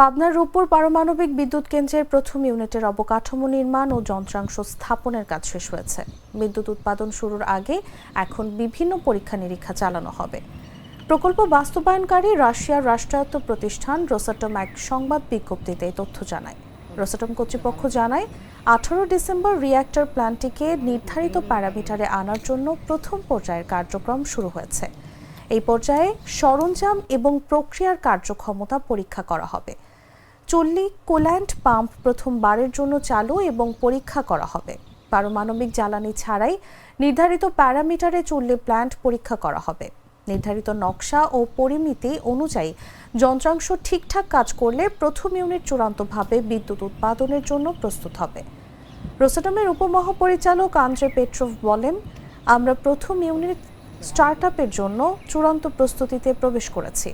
পাবনার রূপপুর পারমাণবিক বিদ্যুৎ কেন্দ্রের প্রথম ইউনিটের অবকাঠামো নির্মাণ ও যন্ত্রাংশ স্থাপনের কাজ শেষ হয়েছে। বিদ্যুৎ উৎপাদন শুরুর আগে এখন বিভিন্ন পরীক্ষা নিরীক্ষা চালানো হবে। প্রকল্প বাস্তবায়নকারী রাশিয়ার রাষ্ট্রায়ত্ত প্রতিষ্ঠান রোসাটম এক সংবাদ বিজ্ঞপ্তিতে এই তথ্য জানায়। রোসাটম কর্তৃপক্ষ জানায়, আঠারো ডিসেম্বর রিয়্যাক্টর প্ল্যান্টটিকে নির্ধারিত প্যারামিটারে আনার জন্য প্রথম পর্যায়ের কার্যক্রম শুরু হয়েছে। এই পর্যায়ে সরঞ্জাম এবং প্রক্রিয়ার কার্যক্ষমতা পরীক্ষা করা হবে। চল্লি কোল্যান্ড পাম্প প্রথমবারের জন্য চালু এবং পরীক্ষা করা হবে। পারমাণবিক জ্বালানি ছাড়াই নির্ধারিত প্যারামিটারে চল্লি প্ল্যান্ট পরীক্ষা করা হবে। নির্ধারিত নকশা ও পরিমিতি অনুযায়ী যন্ত্রাংশ ঠিকঠাক কাজ করলে প্রথম ইউনিট চূড়ান্তভাবে বিদ্যুৎ উৎপাদনের জন্য প্রস্তুত হবে। রোসাটমের উপমহাপরিচালক আন্দ্রে পেট্রোভ বলেন, আমরা প্রথম ইউনিট স্টার্ট জন্য চূড়ান্ত প্রস্তুতিতে প্রবেশ করেছি।